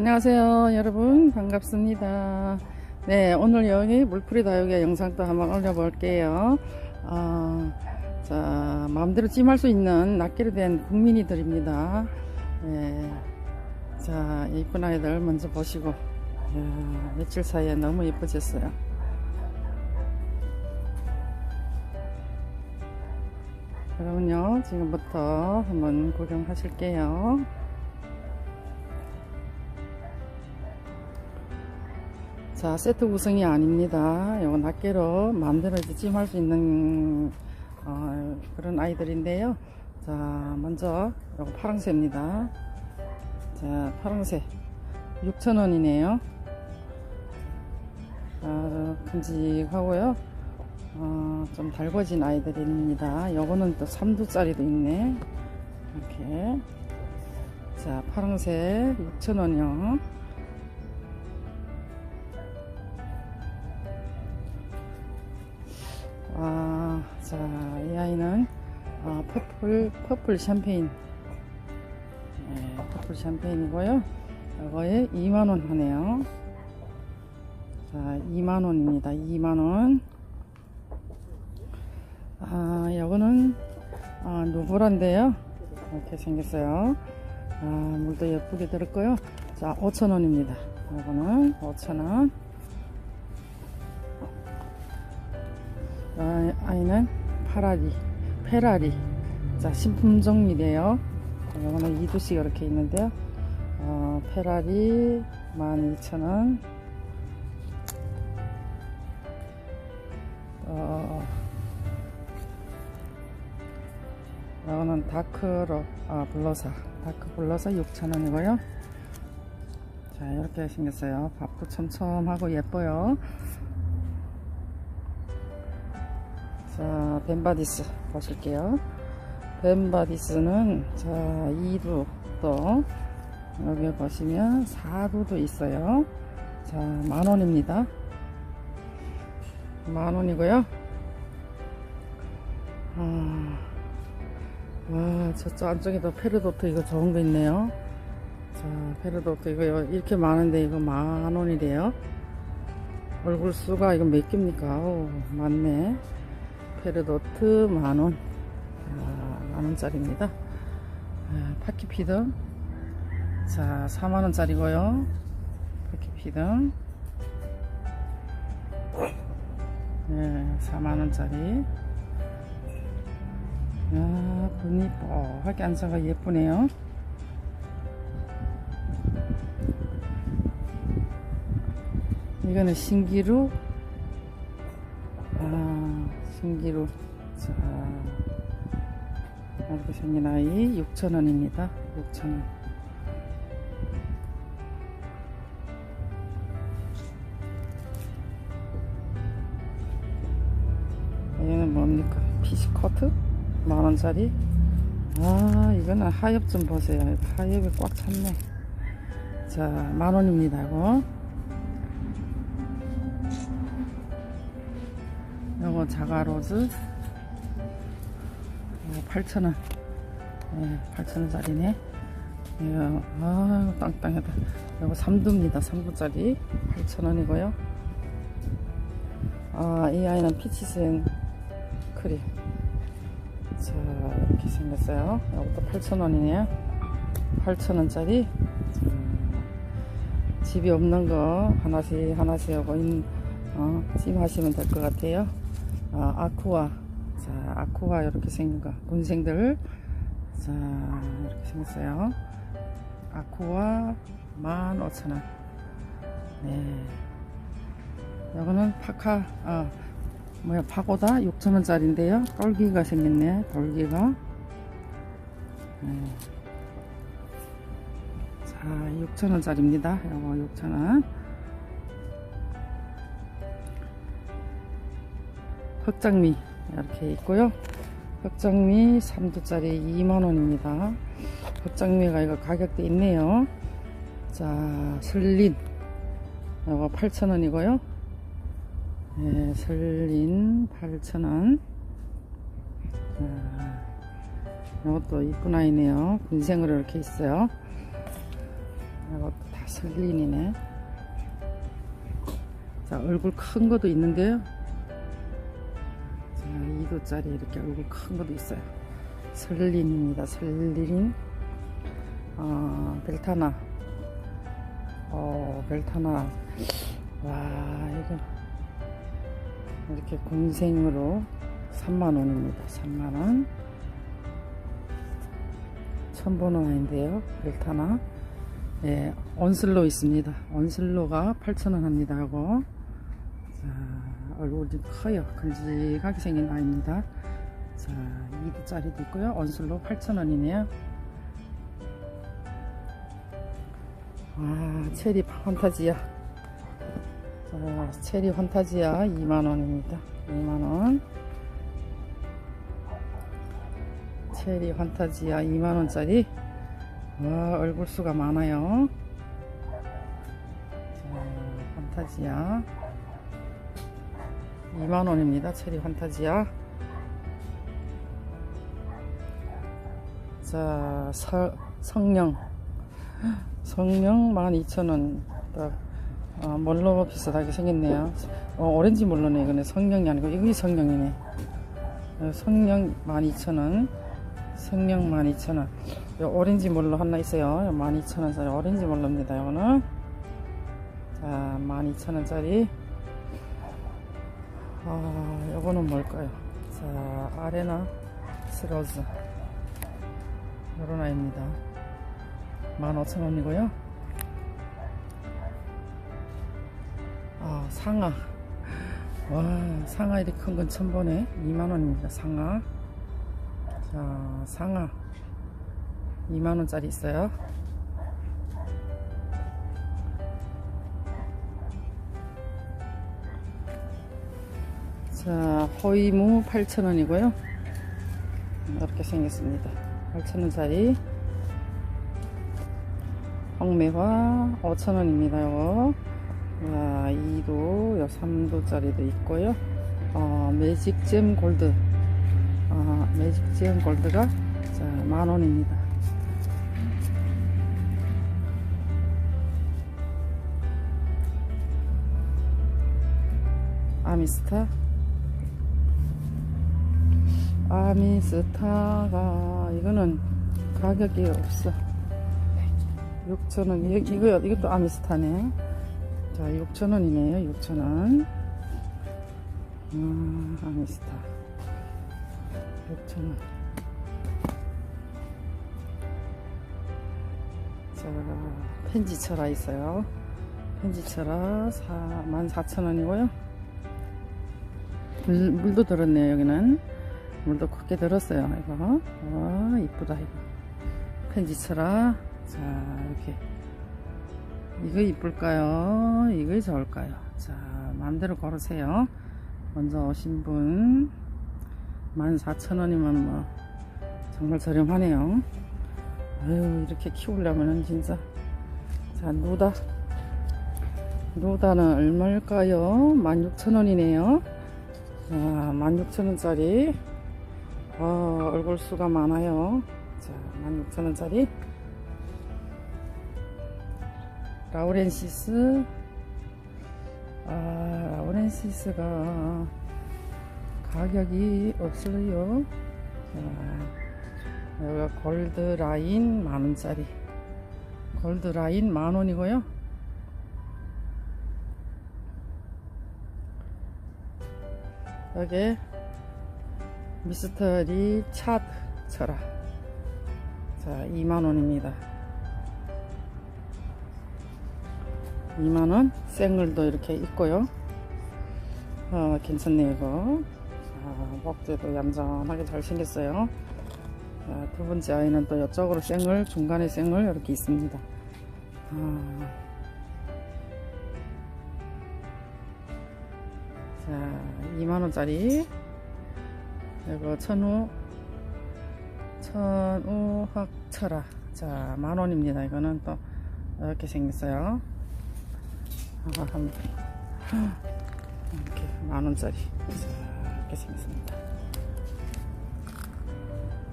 안녕하세요 여러분. 반갑습니다. 네 오늘 여기 물풀이 다육의 영상도 한번 올려볼게요. 어, 자 마음대로 찜할 수 있는 낱개로 된 국민이들입니다. 네, 자 이쁜 아이들 먼저 보시고 이야, 며칠 사이에 너무 예뻐졌어요. 그러면요 지금부터 한번 구경하실게요 자 세트 구성이 아닙니다. 요거 낱개로 마음대로 찜할 수 있는 어, 그런 아이들인데요. 자 먼저 요거 파랑새입니다. 자 파랑새. 6,000원이네요. 아, 큼직하고요. 어, 좀 달궈진 아이들입니다. 요거는 또 3두짜리도 있네. 이렇게. 자 파랑새 6,000원이요 자, 이 아이는 아, 퍼플, 퍼플 샴페인. 네, 퍼플 샴페인이고요. 이거에 2만원 하네요. 자, 2만원입니다. 2만원. 아, 이거는 아, 누브란데요. 이렇게 생겼어요. 아, 물도 예쁘게 들었고요. 자, 5천원입니다. 이거는 5천원. 아, 아이는 파라리, 페라리. 자, 신품종이래요. 이거는 2두씩 이렇게 있는데요. 어, 페라리 12,000원. 어, 이거는 다크로, 아, 블러사. 다크 블러사 6,000원이고요. 자, 이렇게 생겼어요. 밥도 촘촘하고 예뻐요. 자, 벤바디스 보실게요. 벤바디스는 자, 2두 또 여기 보시면 4두도 있어요. 자, 만원입니다. 만원이고요. 아, 와, 저쪽 안쪽에도 페르도트 이거 좋은 거 있네요. 자, 페르도트 이거 이렇게 많은데 이거 만원이래요. 얼굴 수가 이거 몇 개입니까? 오, 많네. 페르도트 만원 아, 만원짜리입니다. 아, 파키피등 자 4만원짜리고요. 파키피등 네, 4만원짜리. 아, 분이 뽀하게 안사가 예쁘네요. 이거는 신기루 아, 신기루. 자, 이렇게 생긴 아이 6,000원입니다. 6,000원. 얘는 뭡니까? 피시커트? 만원짜리? 아, 이거는 하엽 좀 보세요. 하엽이 꽉 찼네. 자, 만원입니다, 이거. 자가로즈. 8,000원. 네, 8,000원짜리네. 이거 아 땅땅하다. 요거 3두입니다. 3두짜리. 8,000원이고요. 아이 아이는 피치생 크림. 자 이렇게 생겼어요. 이것도 8,000원이네요. 8,000원짜리. 집이 없는 거 하나씩 하나씩 하고 어, 찜하시면 될 것 같아요 아, 아쿠아. 자 아쿠아 이렇게 생긴 거. 군생들. 자 이렇게 생겼어요. 아쿠아 15,000원. 네. 이거는 파카 아 뭐야 파고다? 6,000원짜리인데요. 돌기가 생겼네 돌기가. 네. 자 6,000원짜리입니다. 이거 6,000원 흑장미 이렇게 있고요. 흑장미 3두짜리 2만원입니다. 흑장미가 이거 가격대 있네요. 자 슬린. 이거 8,000원이고요. 네, 슬린 8,000원. 이것도 이쁜 아이네요. 군생으로 이렇게 있어요. 이것도 다 설린이네. 자, 얼굴 큰 것도 있는데요. 자, 2도짜리 이렇게 얼굴 큰 것도 있어요. 설린입니다. 설린. 어, 벨타나. 어, 벨타나. 와, 이거. 이렇게 공생으로 3만원입니다. 3만원. 처음 보는 아인데요. 벨타나. 예, 언슬로 있습니다. 언슬로가 8,000원 합니다. 하고. 자, 얼굴이 좀 커요. 굵직하게 생긴 아이입니다. 자, 2두짜리도 있고요. 언슬로 8,000원이네요. 아, 체리 판타지야. 자, 체리 판타지야 2만원입니다. 2만원. 체리 판타지야 2만원짜리. 와, 얼굴 수가 많아요. 자, 판타지야. 2만원입니다. 체리 판타지야. 자, 서, 성령. 성령 12,000원. 딱, 어, 멀로 비슷하게 생겼네요. 어, 오렌지 멀로네. 이거는 성령이 아니고, 이게 성령이네. 어, 성령 12,000원. 성령 12,000원. 요 오렌지 멀로 하나 있어요. 요 12,000원짜리 오렌지 멀로입니다. 이거는. 자, 12,000원짜리. 아, 요거는 뭘까요? 자, 아레나 스로즈. 요런 아이입니다. 15,000원이고요. 아, 상아. 와, 상아 이렇게 큰건 보네. 2만원입니다. 상아. 자, 상아. 2만원짜리 있어요. 자, 호이무 8,000원이고요. 이렇게 생겼습니다. 8,000원짜리. 홍매화 5,000원입니다. 요거. 자, 2도, 요 3도짜리도 있고요. 어, 매직잼 골드. 어, 매직잼 골드가 자, 만원입니다. 아미스타 아미스타가 이거는 가격이 없어. 6천원. 이거 이것도 아미스타네. 자 6천원이네요. 6천원. 음, 아미스타. 6천원. 자 펜지철아 있어요. 펜지철아 14,000원이고요. 물, 물도 들었네요 여기는 물도 곱게 들었어요. 이거. 와 이쁘다 이거. 펜지철아 자 이렇게. 이거 이쁠까요? 이거 좋을까요? 자 마음대로 고르세요. 먼저 오신 분. 14,000원이면 뭐 정말 저렴하네요. 아유 이렇게 키우려면은 진짜. 자 누다. 누다는 얼마일까요? 16,000원이네요. 자 16,000원짜리 어, 얼굴 수가 많아요. 자 16,000원짜리. 라우렌시스. 아 라우렌시스가 가격이 없어요. 자 여기가 골드라인 만원짜리. 골드라인 만원이고요. 여기 미스터리 차 쳐라. 자 2만원입니다. 2만원? 생얼도 이렇게 있고요. 어, 괜찮네요 이거. 자, 목대도 얌전하게 잘 생겼어요. 자, 두 번째 아이는 또 이쪽으로 생얼 중간에 생얼 이렇게 있습니다. 아, 자 2만원짜리 이거 천우 천우 학철아. 자 만원입니다. 이거는 또 이렇게 생겼어요. 아, 한, 이렇게 만원짜리 이렇게 생겼습니다.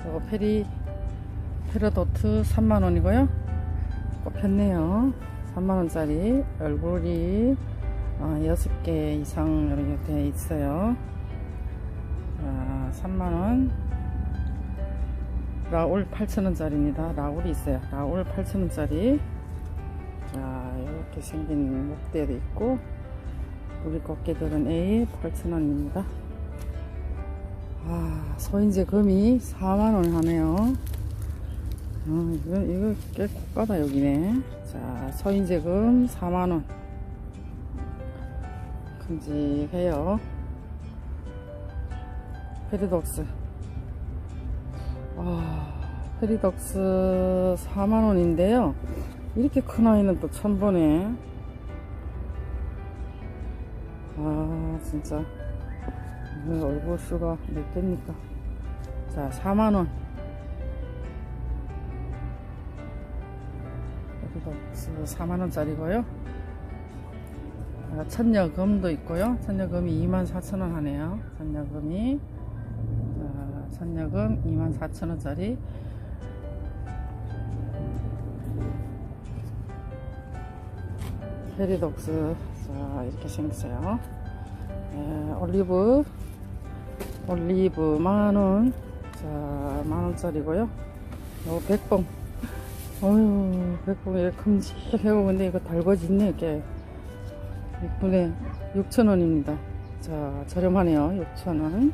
이거 페리 페라도트 3만원이고요. 꼽혔네요. 3만원짜리 얼굴이 어, 6개 이상 이렇게 되어 있어요. 자, 3만원. 라울 8천원짜리입니다. 라울이 있어요. 라울 8천원짜리. 자, 이렇게 생긴 목대도 있고, 우리 꽃게들은 A 8천원입니다. 아, 소인제 금이 4만원 하네요. 어, 이거, 이거 꽤 고가다, 여기네. 자, 서인제 금 4만원. 큼직해요. 페리독스. 아, 페리독스 4만원인데요. 이렇게 큰 아이는 또 보네. 아, 진짜. 이 얼굴 수가 몇 개입니까? 자, 4만원. 페리독스 4만원짜리고요. 아, 천녀금도 있고요. 천녀금이 24,000원 하네요. 천녀금이. 자, 천녀금 24,000원짜리. 페리독스. 자, 이렇게 생겼어요. 예, 올리브. 올리브 만원. 자, 만원짜리고요. 요 백봉. 어휴, 백봉이 큼직하고 근데 이거 달궈지네, 이게. 이쁘네. 6,000원입니다. 자, 저렴하네요. 6,000원.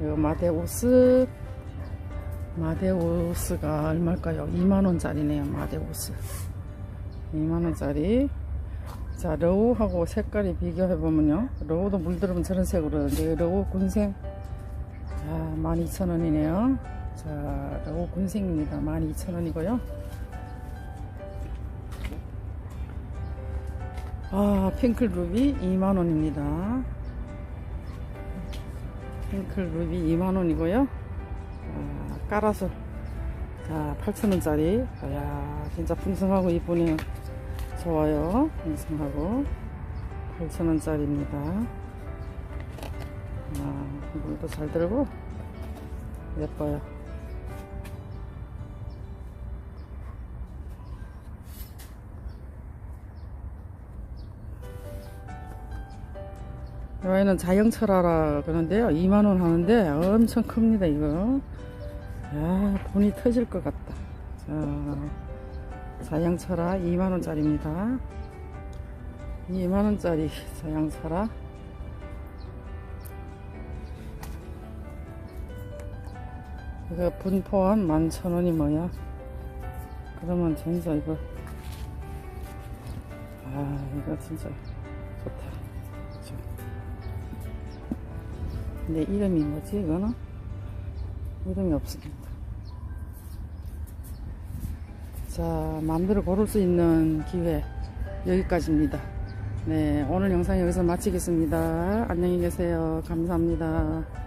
이거 마데오스. 마데오스가 얼마일까요? 2만원짜리네요. 마데오스. 2만원짜리. 자, 러우하고 색깔이 비교해보면요. 러우도 물들으면 저런 색으로 러우 군생. 자, 12,000원이네요. 자, 러우 군생입니다. 12,000원이고요. 아, 핑클 루비 2만원입니다. 핑클 루비 2만원이고요. 아, 까라솔. 자, 8천원짜리. 야 진짜 풍성하고 이쁘네요. 좋아요. 풍성하고. 8천원짜리입니다. 아, 물도 잘 들고, 예뻐요. 이 아이는 자영철화라 그러는데요. 2만원 하는데 엄청 큽니다, 이거. 야, 돈이 터질 것 같다. 자, 자영철화 2만원짜리입니다. 2만원짜리 자영철화. 이거 분 포함 11,000원이 뭐야? 그러면 진짜 이거. 아, 이거 진짜 좋다. 근데 이름이 뭐지 이거는? 이름이 없습니다. 자 마음대로 고를 수 있는 기회 여기까지입니다. 네 오늘 영상 여기서 마치겠습니다. 안녕히 계세요. 감사합니다